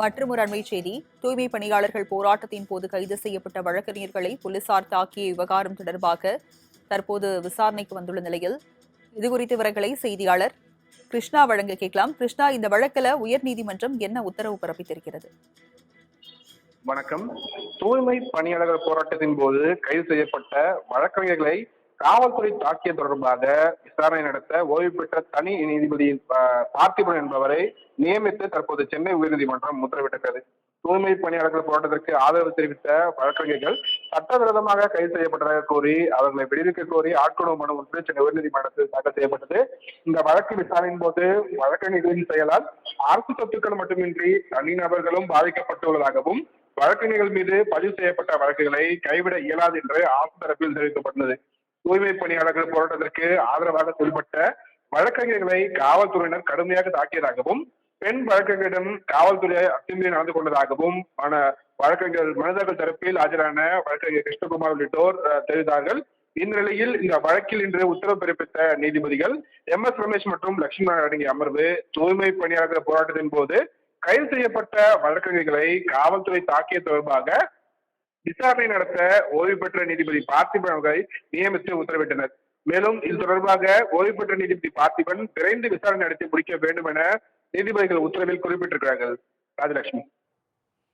மற்றும் ஒரு அண்மை செய்தி. தூய்மை பணியாளர்கள் போராட்டத்தின் போது கைது செய்யப்பட்ட வழக்கறிஞர்களை போலீசார் தாக்கிய விவகாரம் தொடர்பாக தற்போது விசாரணைக்கு வந்துள்ள நிலையில் இதுகுறித்த விவரங்களை செய்தியாளர் கிருஷ்ணா வழங்க கேட்கலாம். கிருஷ்ணா இந்த வழக்கில் உயர்நீதிமன்றம் என்ன உத்தரவு பிறப்பித்திருக்கிறது? வணக்கம். தூய்மை பணியாளர்கள் போராட்டத்தின் போது கைது செய்யப்பட்ட வழக்கறிஞர்களை காவல்துறை தாக்கிய தொடர்பாக விசாரணை நடத்த ஓய்வு பெற்ற தனி நீதிபதி பார்த்திபன் என்பவரை நியமித்து தற்போது சென்னை உயர்நீதிமன்றம் உத்தரவிட்டிருக்கிறது. தூய்மை பணியாளர்கள் போராட்டத்திற்கு ஆதரவு தெரிவித்த வழக்கறிஞர்கள் சட்டவிரோதமாக கைது செய்யப்பட்டதாக கூறி அவர்களை விடுவிக்க கோரி ஆட்கொணர்வு மனு ஒன்று சென்னை உயர்நீதிமன்றத்தில் தாக்கல் செய்யப்பட்டது. இந்த வழக்கு விசாரணையின் போது வழக்கறிஞர்களின் செயலால் அரசு சொத்துக்கள் மட்டுமின்றி தனிநபர்களும் பாதிக்கப்பட்டுள்ளதாகவும் வழக்கறிஞர்கள் மீது பதிவு செய்யப்பட்ட வழக்குகளை கைவிட இயலாது என்று அரசு தரப்பில் தெரிவிக்கப்பட்டுள்ளது. தூய்மை பணியாளர்கள் போராட்டத்திற்கு ஆதரவாக செயல்பட்ட வழக்கறிஞர்களை காவல்துறையினர் கடுமையாக தாக்கியதாகவும் பெண் வழக்கறிஞரிடம் காவல்துறை அத்துமீறி நடந்து கொண்டதாகவும் ஆன வழக்கறிஞர் மனிதர்கள் தரப்பில் ஆஜரான வழக்கறிஞர் கிருஷ்ணகுமார் உள்ளிட்டோர் தெரிவித்தார்கள். இந்நிலையில் இந்த வழக்கில் இன்று உத்தரவு பிறப்பித்த நீதிபதிகள் எம் எஸ் ரமேஷ் மற்றும் லட்சுமணன் அடங்கிய அமர்வு தூய்மை பணியாளர்கள் போராட்டத்தின் போது கைது செய்யப்பட்ட வழக்கறிஞர்களை காவல்துறை தாக்கிய தொடர்பாக விசாரணை நடத்த ஓய்வு பெற்ற நீதிபதி பார்த்திபன் அவர்களை நியமித்து உத்தரவிட்டனர். மேலும் இது தொடர்பாக ஓய்வு பெற்ற நீதிபதி பார்த்திபன் விரைந்து விசாரணை நடத்தி முடிக்க வேண்டும் என நீதிபதிகள் உத்தரவில் குறிப்பிட்டிருக்கிறார்கள். ராஜலட்சுமி.